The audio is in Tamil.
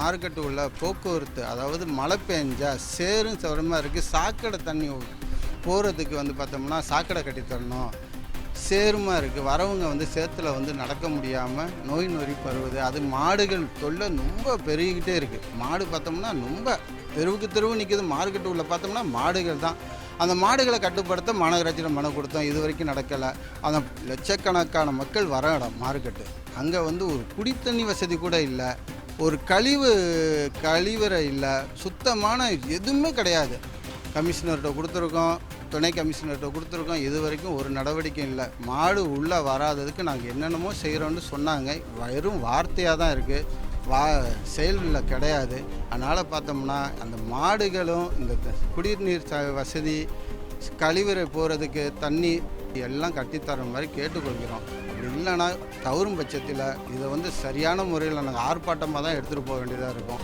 மார்க்கெட்டு உள்ள போக்குவரத்து அதாவது மழை பெஞ்சா சேரும் சவரமாக இருக்குது சாக்கடை தண்ணி போகிறதுக்கு வந்து பார்த்தோம்னா சாக்கடை கட்டி தரணும். சேருமா இருக்குது வரவங்க வந்து சேத்துல வந்து நடக்க முடியாமல் நோய் நொறி பருவது. அது மாடுகள் தொல்லை ரொம்ப பெருகிக்கிட்டே இருக்குது மாடு பார்த்தோம்னா ரொம்ப தெருவுக்கு தெருவு நிற்கிது மார்க்கெட்டு உள்ள பார்த்தோம்னா மாடுகள் தான். அந்த மாடுகளை கட்டுப்படுத்த மாநகராட்சியில் மனு கொடுத்தோம். இது வரைக்கும் நடக்கலை. அந்த லட்சக்கணக்கான மக்கள் வர இடம் மார்க்கெட்டு. அங்கே வந்து ஒரு குடித்தண்ணி வசதி கூட இல்லை. ஒரு கழிவு கழிவறை இல்லை சுத்தமான எதுவுமே கிடையாது. கமிஷனர்கிட்ட கொடுத்துருக்கோம் துணை கமிஷனர்கிட்ட கொடுத்துருக்கோம் இது வரைக்கும் ஒரு நடவடிக்கை இல்லை. மாடு உள்ளே வராததுக்கு நாங்கள் என்னென்னமோ செய்கிறோன்னு சொன்னாங்க. வெறும் வார்த்தையாக தான் இருக்குது வா செயலில் கிடையாது. அதனால் பார்த்தோம்னா அந்த மாடுகளும் இந்த குடிநீர் ச- வசதி கழிவறை போகிறதுக்கு தண்ணி எல்லாம் கட்டித்தர மாதிரி கேட்டுக்கொள்கிறோம். அப்படி இல்லைன்னா தவறும் பட்சத்தில் இதை வந்து சரியான முறையில் நாங்கள் ஆர்ப்பாட்டமாக தான் எடுத்துகிட்டு போக வேண்டியதாக இருக்கும்.